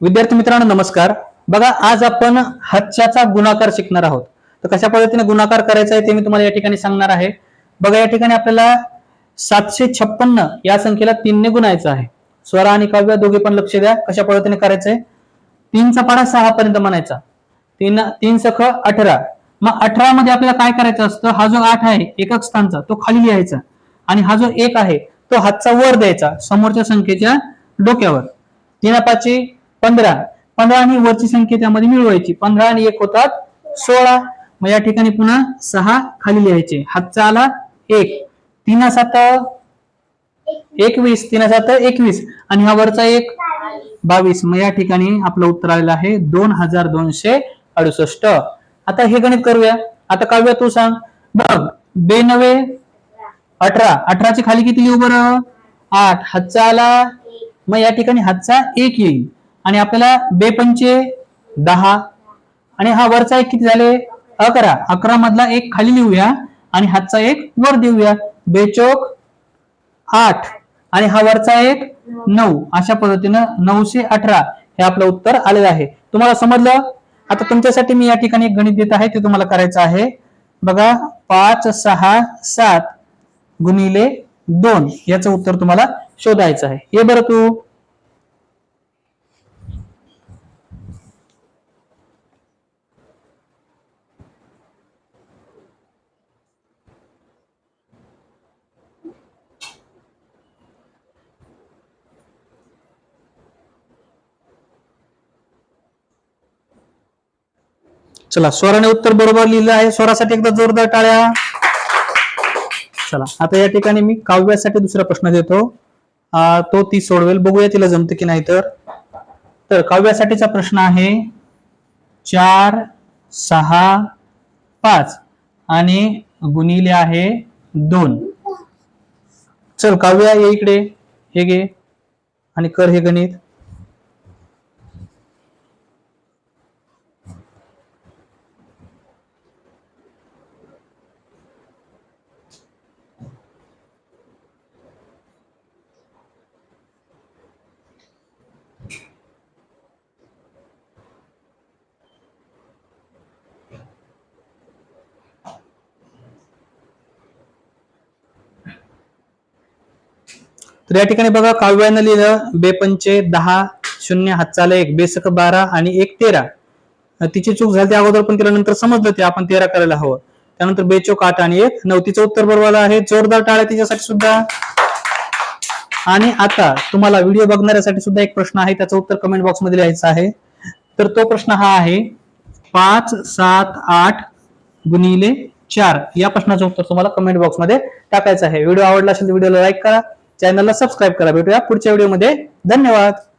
विद्यार्थी मित्रांनो नमस्कार. बघा आज आपण हातच्याचा गुणाकार शिकणार आहोत. तर कशा पद्धतीने गुणाकार करायचा आहे ते मी तुम्हाला या ठिकाणी सांगणार आहे. बघा या ठिकाणी आपल्याला सातशे छप्पन्न या संख्येला तीनने गुणायचं आहे. स्वरा आणि काव्य दोघे पण लक्ष द्या कशा पद्धतीने करायचंय? तीनचा पाडा सहा पर्यंत म्हणायचा. तीन तीन सख अठरा. मग अठरा मध्ये आपल्याला काय करायचं असतं? हा जो आठ आहे एकक स्थानचा तो खाली लिहायचा. आणि हा जो एक आहे तो हातचा वर द्यायचा समोरच्या संख्येच्या डोक्यावर. तीन पाचशे पंधरा. पंधरा आणि वरची संख्या त्यामध्ये मिळवायची. पंधरा आणि एक होतात सोळा. मग या ठिकाणी पुन्हा सहा खाली लिहायचे. हातचा आला एक. तीन सात एकवीस. तीन सात एकवीस. आणि हा वरचा एक बावीस. मग या ठिकाणी आपलं उत्तर आलेलं आहे दोन हजार दोनशे अडुसष्ट. आता हे गणित करूया. आता काव्या तू सांग. बघ बेनवे अठरा. अठराची खाली किती लिहू बरं? आठ. हातचा आला मग या ठिकाणी हातचा एक येईल. आणि आपल्याला बेपंचे दहा. आणि हा वरचा एक किती झाले? अकरा. अकरा मधला एक खाली लिहूया. आणि हातचा एक वर देऊया. बेचोक आठ. आणि हा वरचा एक नऊ. अशा पद्धतीनं नऊशे अठरा हे आपलं उत्तर आलेलं आहे. तुम्हाला समजलं? आता तुमच्यासाठी मी या ठिकाणी एक गणित देत आहे. ते तुम्हाला करायचं आहे. बघा पाच सहा सात गुणिले दोन. याचं उत्तर तुम्हाला शोधायचं आहे. हे बरं तू. चला स्वराने उत्तर बरोबर लिहिलं आहे. स्वरासाठी एकदा जोरदार टाळ्या. चला आता या ठिकाणी मी काव्यासाठी दुसरा प्रश्न देतो. तो ती सोडवेल. बघूया तिला जमते की नाही तर. तर काव्यासाठीचा प्रश्न आहे चार सहा पाच. आणि गुणिले आहे दोन. चल काव्या ये इकडे. हे घे. आणि कर हे गणित. तर या ठिकाणी बघा काव्यानं लिहिलं बेपंचे दहा शून्य हातचाला एक बेसक बारा आणि एक तेरा. तिची चूक झाली त्या अगोदर पण तिला नंतर समजलं ते आपण तेरा करायला हवं. त्यानंतर बेचोक आठ आणि एक नऊ तिचं उत्तर बरोबर आहे जोरदार टाळ्या तिच्यासाठी सुद्धा. आणि आता तुम्हाला व्हिडिओ बघणाऱ्यासाठी सुद्धा एक प्रश्न आहे त्याचं उत्तर कमेंट बॉक्समध्ये लिहायचं आहे. तर तो प्रश्न हा आहे पाच सात आठ गुणिले चार या प्रश्नाचं उत्तर तुम्हाला कमेंट बॉक्समध्ये टाकायचं आहे. व्हिडिओ आवडला असेल तर व्हिडिओला लाईक करा चॅनलला सबस्क्राईब करा. भेटूया पुढच्या व्हिडिओमध्ये धन्यवाद.